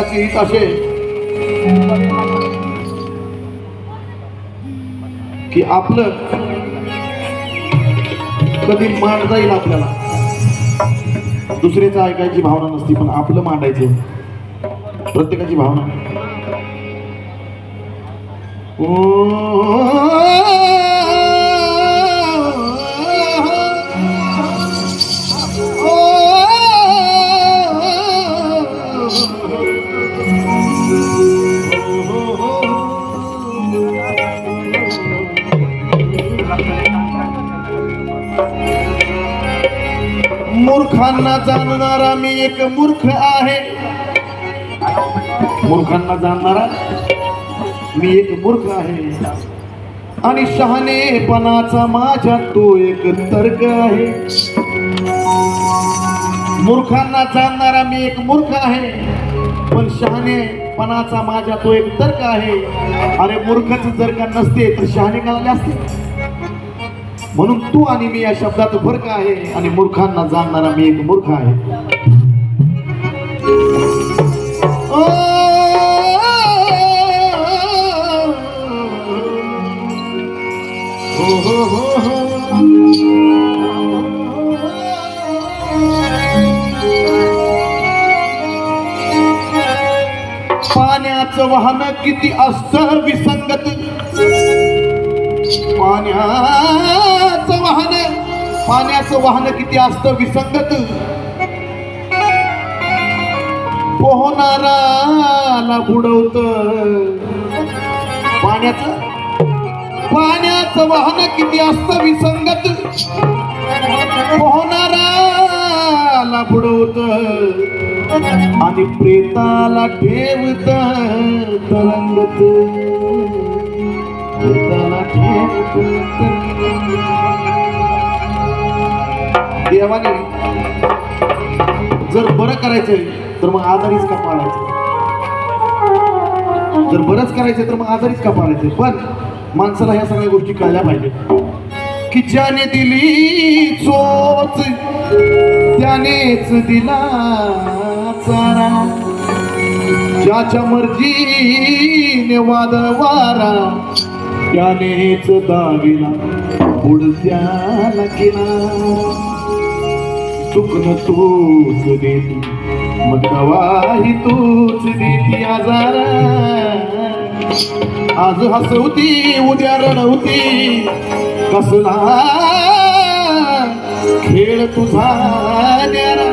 जगाचे हित असेल की आपलं कधी मांडता येईल आपल्याला. दुसऱ्याचं ऐकायची भावना नसती पण आपलं मांडायचं. प्रत्येकाची भावना. मूर्खांना जाणणारा मी एक मूर्ख आहे. मूर्खांना जाणणारा मी एक मूर्ख आहे. आणि शहाणेपणाचा माझ्या तो एक तर्क आहे. मूर्खांना जाणणारा मी एक मूर्ख आहे. पण शहाणेपणाचा माझ्या तो एक तर्क आहे. अरे मूर्खच जर का नसते तर शहाणे कळाले असते? म्हणून तू आणि मी या शब्दात फरक आहे आणि मूर्खांना जाणणारा मी एक मूर्ख आहे. पाण्याचं वाहन किती असतं विसंगत पाण्याचं वाहन पाण्याचं वाहन किती असतं विसंगत? पोहणाराला बुडवत. पाण्याचं? पाण्याचं वाहन किती असतं विसंगत? पोहणाराला बुडवत. आणि प्रेताला ठेवत तरंगत. देवाने जर बरं करायचंय तर मग आजारीच का पाळायचं? जर बरंच करायचंय तर मग आजारीच का पाळायचं पण माणसाला ह्या सगळ्या गोष्टी कळल्या पाहिजेत. की ज्याने दिली चोच त्यानेच दिला चारा. ज्याच्या मर्जीने वादळ वारा त्यानेच दाविला उडत्याला किनारा चुकन तूच देती मग दवाही तूच देती आजार. आज हसवती उद्या रडवती कसला खेळ तुझा न्यारा.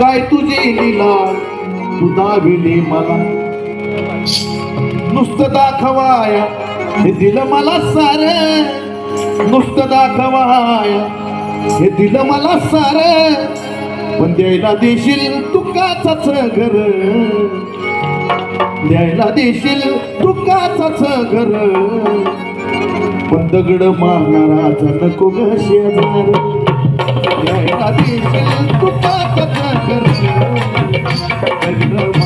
काय तुझी लिला तू दाविली मला. नुसतं दाखवाय. हे दिलं मला सार. नुसतं दाखवाय. हे दिलं मला सार. पण द्यायला देशील तुकाचाच घर. द्यायला देशील तुकाचाच घर. पण दगड मारणारा नको ग शेजार. द्यायला देशील तू घर. दगड नको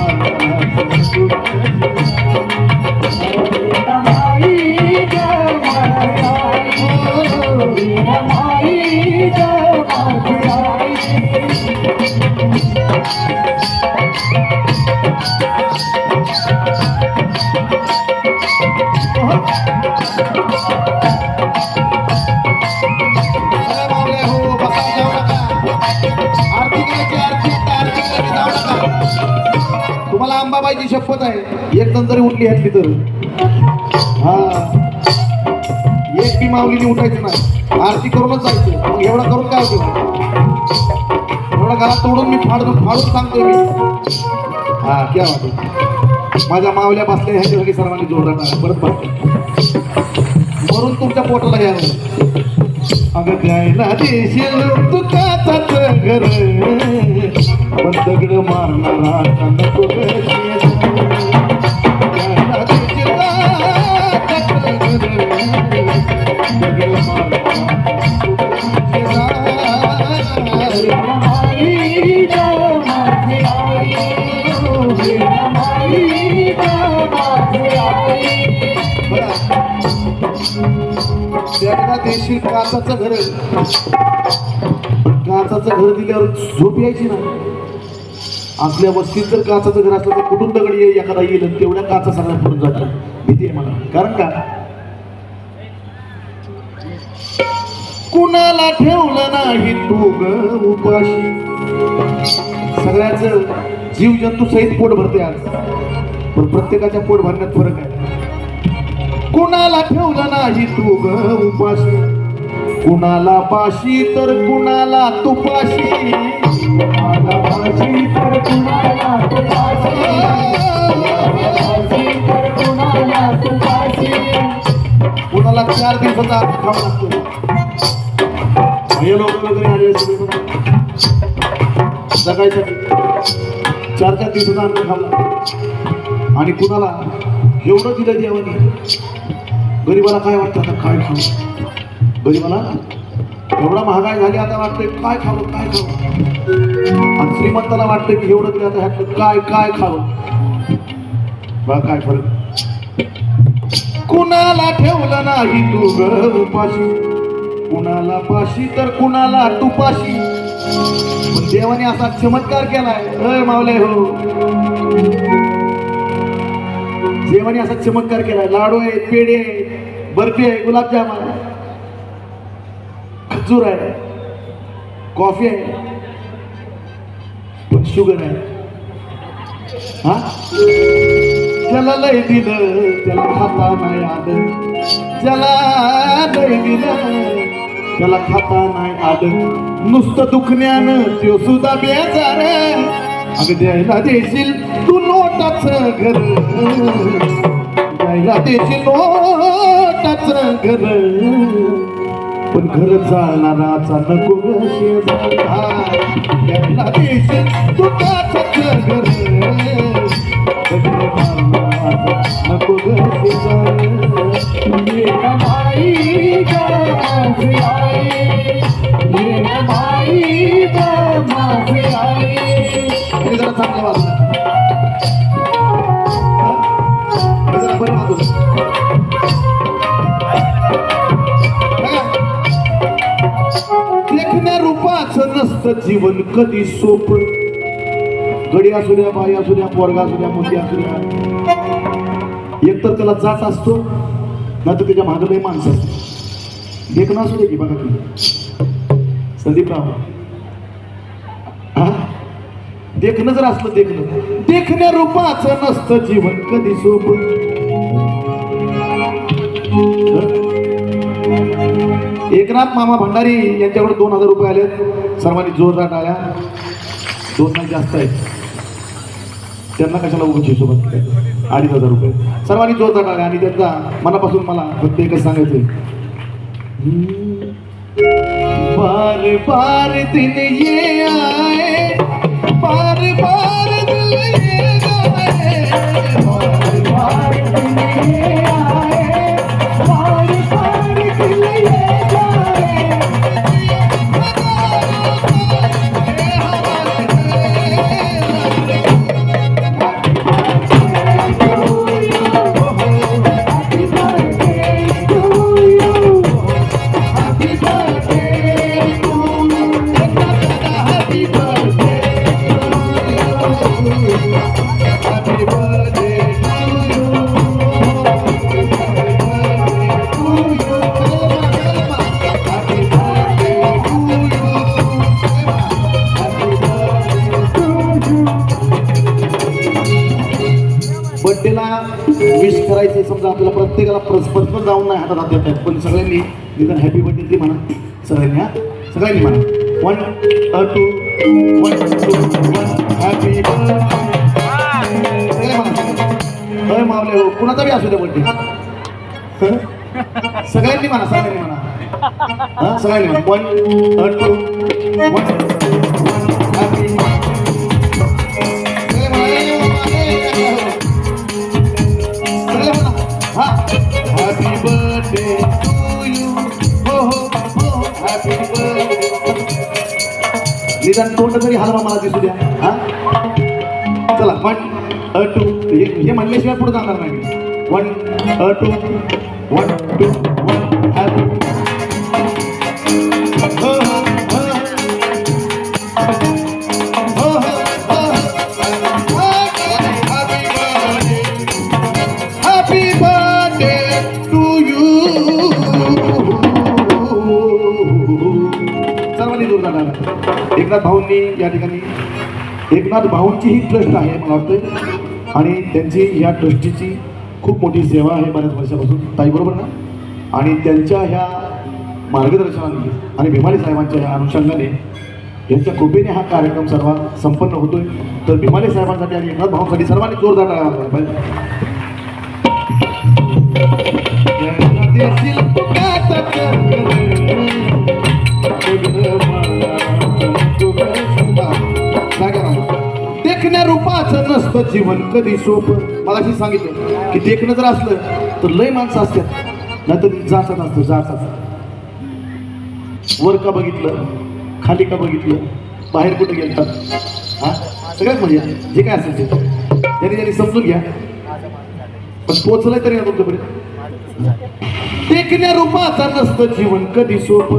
तुम्हाला अंबाबाईची शपथ आहे. एक जण जरी उठली ह्यातली तर. माऊलीने उठायचं नाही. आरती करूनच जायचं. मग एवढं करून काय होतो एवढा घरात तोडून मी फाडून फाडून सांगतोय मी. हा क्या वाटत माझ्या मावल्या बसल्या ह्याच्यासाठी सर्वांनी जोरात आहे. परत बसतो म्हणून तुमच्या पोटाला घ्या अगं द्यायला देशील तू घर पण दगड मारणारा नको ग शेजार. द्यायला देशील काचाच घर, दगड देशील काचाचं घर काचाचं घर दिल्यावर झोप यायची ना आपल्या वस्तीत जर काचाचं घर असलं तर कुठून दगड एखादा येईल तेवढ्या काचा सगळ्या पडून जातो भीती आहे मला. कारण का कुणाला ठेवलं नाही तू ग उपाशी? सगळ्याच जीव जंतू सहित पोट भरते आज. पण प्रत्येकाच्या पोट भरण्यात फरक आहे. कुणाला ठेवलं नाही तू ग उपाशी? कुणाला पाशी तर कुणाला तुपाशी? कुणाला पाशी तर कुणाला कुणाला चार दिवसाचा आत खावा लागतो हे लोक वगैरे आले जगायसाठी चार चार दिवसाचा अन्न खावा आणि कुणाला? एवढं दिलं देवाने. गरीबाला काय वाटतं आता? काय खावं गरीबाला एवढा महागाई झाली आता वाटतंय काय खावं काय खावं? आणि श्रीमंताला वाटतं की एवढं दिलं आता ह्यातलं काय काय खावं? बा काय फरक. कुणाला ठेवलं नाही तू ग उपाशी? कुणाला पाशी तर कुणाला तुपाशी? पण देवाने असा चमत्कार केलाय. अय मावले हो. देवाने असा चमत्कार केलाय. लाडू आहे पेढे आहे बर्फी आहे गुलाबजाम आहे खजूर आहे कॉफी आहे पण शुगर आहे. हा? त्याला लय दिलं त्याला खाता नाही आलं. ज्याला लय दिलं त्याला खाता नाही आलं. नुसतं दुखण्यानं त्यो सुद्धा बेजार अगं द्यायला देशील तू नोटाच घर. द्यायला देशील नोटाच घर. पण घर चालणाराचा नको ग शेजार. द्यायला देशील तू देखण्या रूपाचं नसतं जीवन कधी सोपं. गडी असू द्या बाई असू द्या पोरगा असू द्या मुलगी असू द्या. एकतर त्याला जात असतो ना तर त्याच्या मागं काही माणसं असते देखणं असू दे की बघा तुम्ही. संदीपराव हा? देखणं जर असलं देखणं. देखण्या रूपाचं नसतं जीवन कधी सोप एकनाथ मामा भंडारी यांच्याकडे दोन हजार रुपये आले सर्वांनी जोरदार टाळ्या. दोन जास्त आहेत. त्यांना कशाला उगाच सोबत? अडीच हजार रुपये. सर्वांनी जोर टाळ्या आणि त्यांचा मनापासून मला फक्त एकच सांगायचंय. बार बार दिन ये आए बार बार दिल ये गाए बार बार दिन ये आए. विश करायचे समजा आपल्याला प्रत्येकाला परस्पर जाऊन नाही हातात हात देत पण सगळ्यांनी निदान हॅपी बर्थडे ती म्हणा. सगळ्यांनी हा? सगळ्यांनी म्हणा. One two one two one happy birthday म्हणा. मावले हो कुणाचा बी असू द्या बर्थडे सगळ्यांनी म्हणा सगळ्यांनी म्हणा. सगळ्यांनी म्हणा. वन टू वन निदान तोंड तरी हलवा मला दिसू द्या. हा? चला वन अ टू हे हे म्हणल्याशिवाय पुढे जाणार नाही one uh two one two Eknath भाऊंनी या ठिकाणी एकनाथ भाऊंची ही ट्रस्ट आहे मला वाटतं आणि त्यांची या ट्रस्टीची खूप मोठी सेवा आहे बऱ्याच वर्षापासून. ताई बरोबर ना? आणि त्यांच्या ह्या मार्गदर्शनाने आणि भीमाली साहेबांच्या ह्या अनुषंगाने यांच्या कृपेने हा कार्यक्रम सर्व संपन्न होतोय. तर भीमाली साहेबांसाठी आणि एकनाथ भाऊंसाठी सर्वांनी जोरदार टाळ्या पाहिजे देखण्या रूपाचं नसतं जीवन कधी सोपं. मला अशी सांगितलं की देखणं जर असलं तर लय माणसं असतात नाहीतर जाचत असतं जाचत वर का बघितलं? खाली का बघितलं? बाहेर कुठे गेलतात? हा? सगळ्यात म्हणजे जे काय असेल ते. त्यांनी त्यांनी समजून घ्या. पण पोचलंय तरी ना तुमच्यापर्यंत देखण्या रूपाचा नसतं जीवन कधी सोप.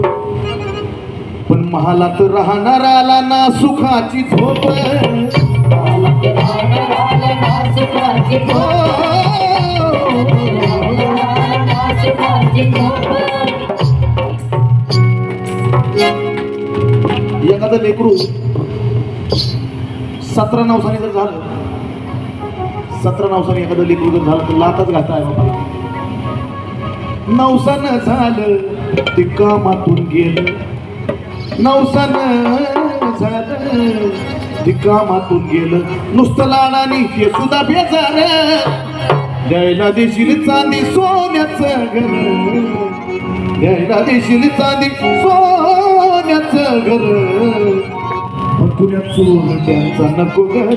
पण महालात राहणाराला ना सुखाची झोप एखादं लेकरू सतरा नवसाने जर झालं सतरा नवसाने एखादं लेकरू जर झालं तर लातच घालता आहे बाबा नवसानं झालं ते कामातून गेलं. नवसानं झालं कामातून गेलं. नुसतं लाडानी ते सुद्धा बेजार. द्यायला देशील चांदी सोन्याचं घर. द्यायला देशील चांदी सोन्याचं घर. पुण्यात चोर त्यांचा नको ग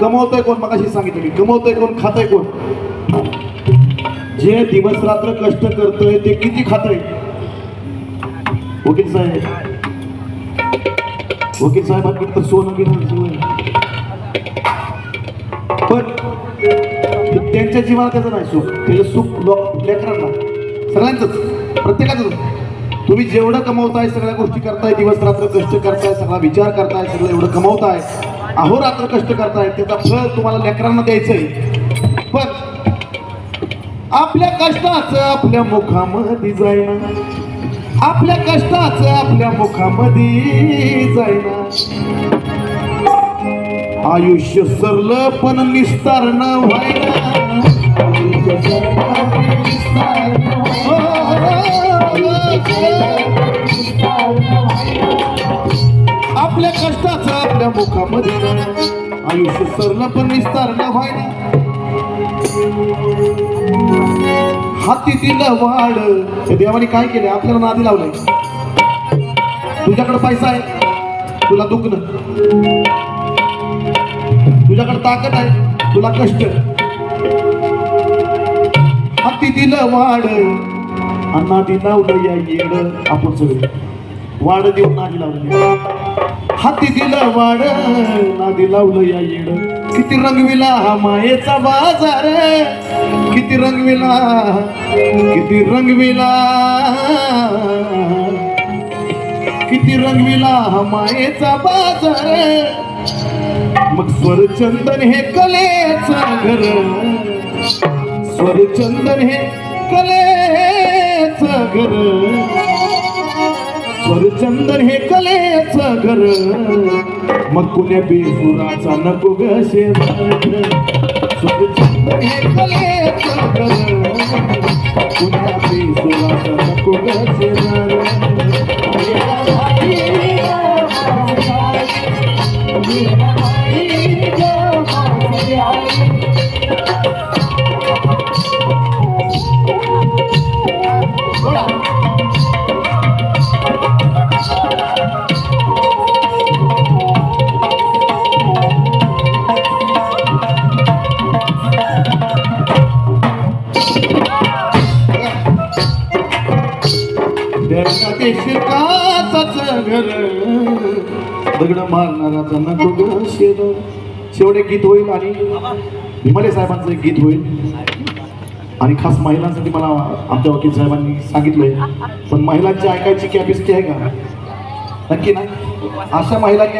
कमवतोय कोण? मगाशी सांगितलं मी कमवतोय कोण? खातोय कोण? जे दिवस रात्र कष्ट करतोय ते किती खातोय? वकील साहेब. वकील साहेबांकडे तर सोनं बिनं पण त्यांच्या जीवाला त्याचं नाही सुख. त्याचं सुख लोक लेकरांना सगळ्यांचंच प्रत्येकाचं तुम्ही जेवढं कमवताय सगळ्या गोष्टी करताय दिवस रात्र कष्ट करताय सगळा विचार करताय सगळं एवढं कमवताय अहोरात्र कष्ट करतायत त्याचा फळ तुम्हाला लेकरांना द्यायचंय. पण आपल्या कष्टाचं आपल्या मुखामध्ये जाईना. आपल्या कष्टाचं आपल्या मुखामध्ये जाईना. आयुष्य सरलं पण निस्तारण व्हायला. आयुष्य सरलं पण आपल्या कष्टाचा आपल्या मुखामध्ये आयुष्य सरलं पण निस्तारण व्हायला. हाती दिलं वाढ. देवाने काय केलं आपल्याला नादी लावलंय. तुझ्याकडे पैसा आहे. तुला दुखणं. तुझ्याकडे ताकद आहे. तुला कष्ट हाती दिलं वाढ. आणि नादी लावलं या येड. आपण सगळे. वाढ देऊन नादी लावलं. हाती दिलं वाड नादी लावलं या येड किती रंगविला हा मायेचा बाजार. किती रंगविला किती रंगविला. किती रंगविला हा मायेचा बाजार. मग स्वरचंदन हे कलेच घर. स्वरचंदन हे कलेच घर. स्वरचंदन हे कलेच घर. मग कुण्या बेसुराचा नको ग शेजार. हे कलेच घर. कुण्या बेसुराचा नको ग देशील काचाच घर. दगड मारणारा नको ग शेत शेवट एक गीत होईल आणि हिमालय साहेबांचं एक गीत होईल. आणि खास महिलांसाठी मला आमच्या वकील साहेबांनी सांगितलंय पण महिलांची ऐकायची कॅपॅसिटी आहे का? नक्की ना? अशा महिलांनी